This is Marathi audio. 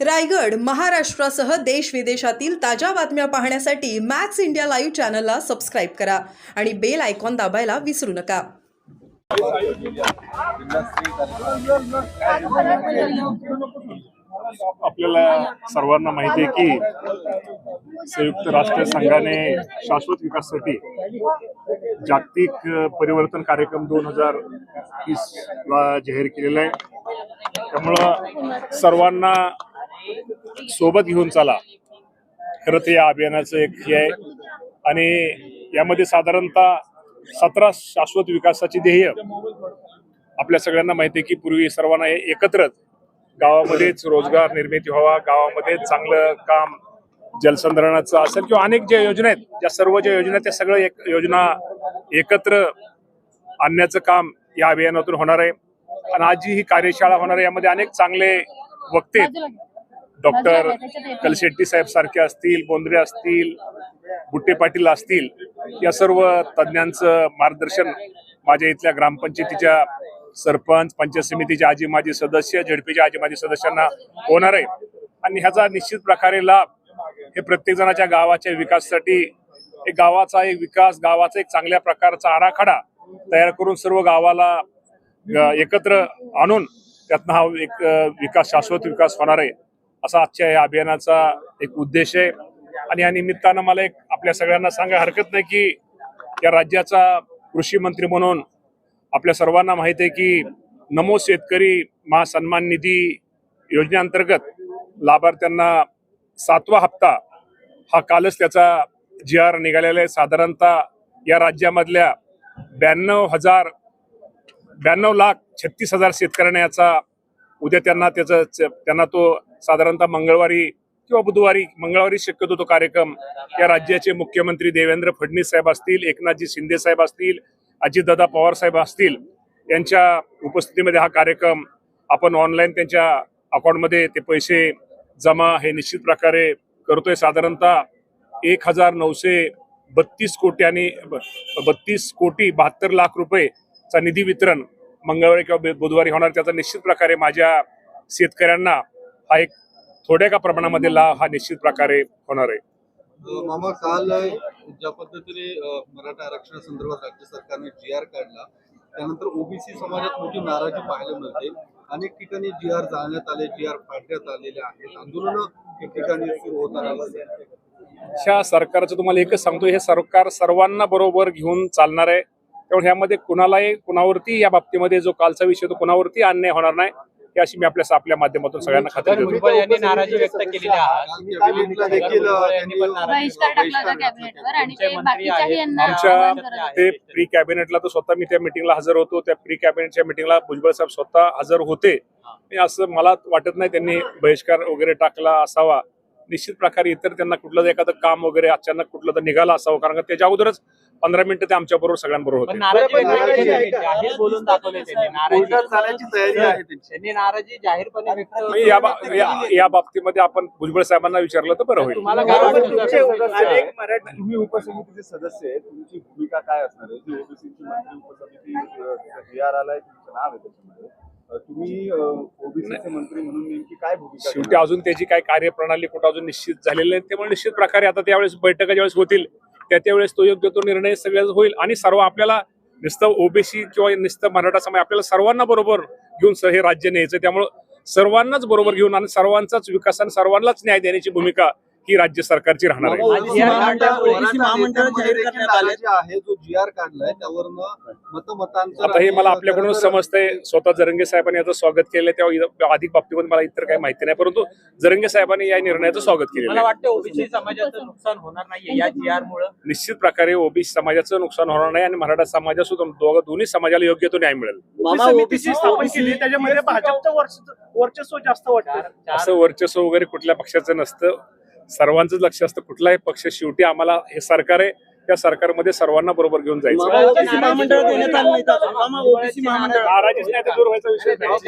रायगड महाराष्ट्रासह देश विदेशातील ताज्या बातम्या पाहण्यासाठी मॅक्स इंडिया लाईव्ह चॅनलला सबस्क्राईब करा आणि बेल आयकॉन दाबायला विसरू नका. आपल्याला सर्वांना माहिती आहे की संयुक्त राष्ट्र संघाने शाश्वत विकासासाठी जागतिक परिवर्तन कार्यक्रम दोन हजार वीसला जाहीर केलेला आहे. त्यामुळं सर्वांना सोबत घेऊन चाला. खरं ते या अभियानाचं एक हे आहे. आणि यामध्ये साधारणतः सतरा शाश्वत विकासाची ध्येय आपल्या सगळ्यांना माहिती आहे की पूर्वी सर्वांना हे एकत्रच गावामध्येच रोजगार निर्मिती व्हावा गावामध्येच चांगलं काम जलसंधारणाचं असेल किंवा अनेक ज्या योजना आहेत त्या सर्व ज्या योजना आहेत त्या सगळ्या एक योजना एकत्र आणण्याचं काम या अभियानातून होणार आहे. आणि आज जी ही कार्यशाळा होणार आहे. यामध्ये अनेक चांगले वक्ते आहेत. डॉक्टर कलशेट्टी साहेब सारखे असतील बोंद्रे असतील बुट्टे पाटील असतील या सर्व तज्ज्ञांचं मार्गदर्शन माझ्या इथल्या ग्रामपंचायतीच्या सरपंच पंचायत समितीचे आजी माजी सदस्य झडपीच्या आजी माजी सदस्यांना होणार आहे. आणि ह्याचा निश्चित प्रकारे लाभ हे प्रत्येक जणाच्या गावाच्या विकासासाठी एक गावाचा एक विकास गावाचा एक चांगल्या प्रकारचा आराखडा तयार करून सर्व गावाला एकत्र आणून त्यातनं हा एक विकास शाश्वत विकास होणार आहे. असा आजच्या या अभियानाचा एक उद्देश आहे. आणि या निमित्तानं मला एक आपल्या सगळ्यांना सांगा हरकत नाही की या राज्याचा कृषी मंत्री म्हणून आपल्या सर्वांना माहिती आहे की नमो शेतकरी महासन्मान निधी योजनेअंतर्गत लाभार्थ्यांना सातवा हप्ता हा कालच त्याचा जी आर निघालेला आहे. साधारणतः या राज्यामधल्या ब्याण्णव हजार ब्याण्णव लाख छत्तीस हजार शेतकऱ्यांना याचा उद्या त्यांना त्याचं त्यांना तो साधारणतः मंगळवारी किंवा बुधवारी मंगळवारी शक्यतो तो कार्यक्रम या राज्याचे मुख्यमंत्री देवेंद्र फडणवीस साहेब असतील एकनाथजी शिंदे साहेब असतील अजितदादा पवार साहेब असतील यांच्या उपस्थितीमध्ये हा कार्यक्रम आपण ऑनलाईन त्यांच्या अकाउंटमध्ये ते पैसे जमा हे निश्चित प्रकारे करतोय. साधारणतः एक हजार नऊशे बत्तीस कोटी आणि बत्तीस कोटी बहात्तर लाख रुपयेचा निधी वितरण मंगळवारी किंवा बुधवारी होणार. त्याचा निश्चित प्रकारे माझ्या शेतकऱ्यांना हा एक थोड्या का प्रमाणामध्ये लाभ हा निश्चित प्रकारे होणार आहे. मामा काल ज्या पद्धतीने मराठा आरक्षणासंदर्भात राज्य सरकारने जी आर काढला त्यानंतर ओबीसी समाजात मोठी नाराजी पाहायला मिळते. अनेक ठिकाणी जी आर जाळण्यात आले जी आर फाडण्यात आलेले आहेत. आंदोलन ठिकठिकाणी सुरू होताना सरकारचं तुम्हाला एकच सांगतो हे सरकार सर्वांना बरोबर घेऊन चालणार आहे. त्यामुळे ह्यामध्ये कुणालाही कुणावरती या बाबतीमध्ये जो कालचा विषय तो कुणावरती अन्याय होणार नाही. ही अशी मी आपल्या आपल्या माध्यमातून सगळ्यांना खात्री देतो. यांनी नाराजी व्यक्त केलेली आमच्या. ते प्री कॅबिनेटला तर स्वतः मी त्या मिटिंगला हजर होतो. त्या प्री कॅबिनेटच्या मिटिंगला भुजबळ साहेब स्वतः हजर होते. आणि असं मला वाटत नाही त्यांनी बहिष्कार वगैरे टाकला असावा. निश्चित प्रकारे इतर त्यांना कुठलं तरी एखादं काम वगैरे अचानक कुठलं तर निघालं असावं. कारण का त्याच्या अगोदरच पंधरा मिनिटं ते आमच्या बरोबर सगळ्यांबरोबर होते नाराजी बरं, पण व्यक्त नाराजी केली आहे त्यांनी. का? जाहीर बोलून दाखवले त्यांनी कोर्टात नाराजी जाण्याची तयारी आहे त्यांची त्यांनी नाराजी जाहीरपणे व्यक्त या बा- या- या बाबतीमध्ये आपण भुजबळ साहेबांना विचारलं तर बरं होईल तुम्हाला काय वाटतं तुमचे सर? अनेक मराठी तुम्ही उपसमितीचे सदस्य आहे तुमची भूमिका काय असणार आहे जी ओबीसीची मंत्री उपसमिती जी आर आलाय तुमचं नाव आहे त्याच्यामध्ये अ, तुम्ही ओबीसीचे मंत्री म्हणून नेमकी काय भूमिका शेवटी घेणार? अजून त्याची काय कार्यप्रणाली कुठं अजून निश्चित झालेली नाही त्यामुळे निश्चित प्रकारे आता त्यावेळेस बैठका ज्यावेळेस होतील त्या त्यावेळेस तो योग्य तो निर्णय सगळ्याच होईल आणि सर्व आपल्याला नुसतं ओबीसी किंवा नुसतं मराठा समाज आपल्याला सर्वांना बरोबर घेऊन हे राज्य न्यायचं त्यामुळं सर्वांनाच बरोबर घेऊन आणि सर्वांचाच विकास आणि सर्वांनाच न्याय देण्याची भूमिका ही राज्य सरकारची राहणार आहे. आता हे मला आपल्याकडून समजतंय. स्वतः जरंगे साहेबांनी याचं स्वागत केलं तेव्हा अधिक बाबतीमध्ये मला इतर काही माहिती नाही. परंतु जरंगे साहेबांनी या निर्णयाचं स्वागत आहे. वाटतं ओबीसी समाजाचं नुकसान होणार नाहीये या जी आर मुळे. निश्चित प्रकारे ओबीसी समाजाचं नुकसान होणार नाही आणि मराठा समाजा सुद्धा दोघं दोन्ही समाजाला योग्य तो न्याय मिळेल. केली त्याच्यामध्ये भाजपचं वर्च- वर्चस्व जास्त वाटतं. असं वर्चस्व वगैरे कुठल्या पक्षाचं नसतं. सर्वांचं लक्ष असतं. कुठलाही पक्ष शेवटी आम्हाला हे सरकार आहे. त्या सरकारमध्ये सर्वांना बरोबर घेऊन जायचं. ओबीसी महामंडळ देण्यात आलं नाही तर मामा ओबीसी महामंडळ नाराजीच नाही तर दूर व्हायचा विषय नाही.